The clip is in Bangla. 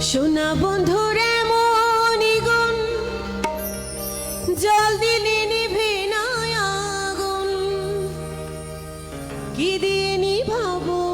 সোনা বন্ধুর এমন গুণ জল দিলে নিভে আগুন কি দিয়ে নিভাবো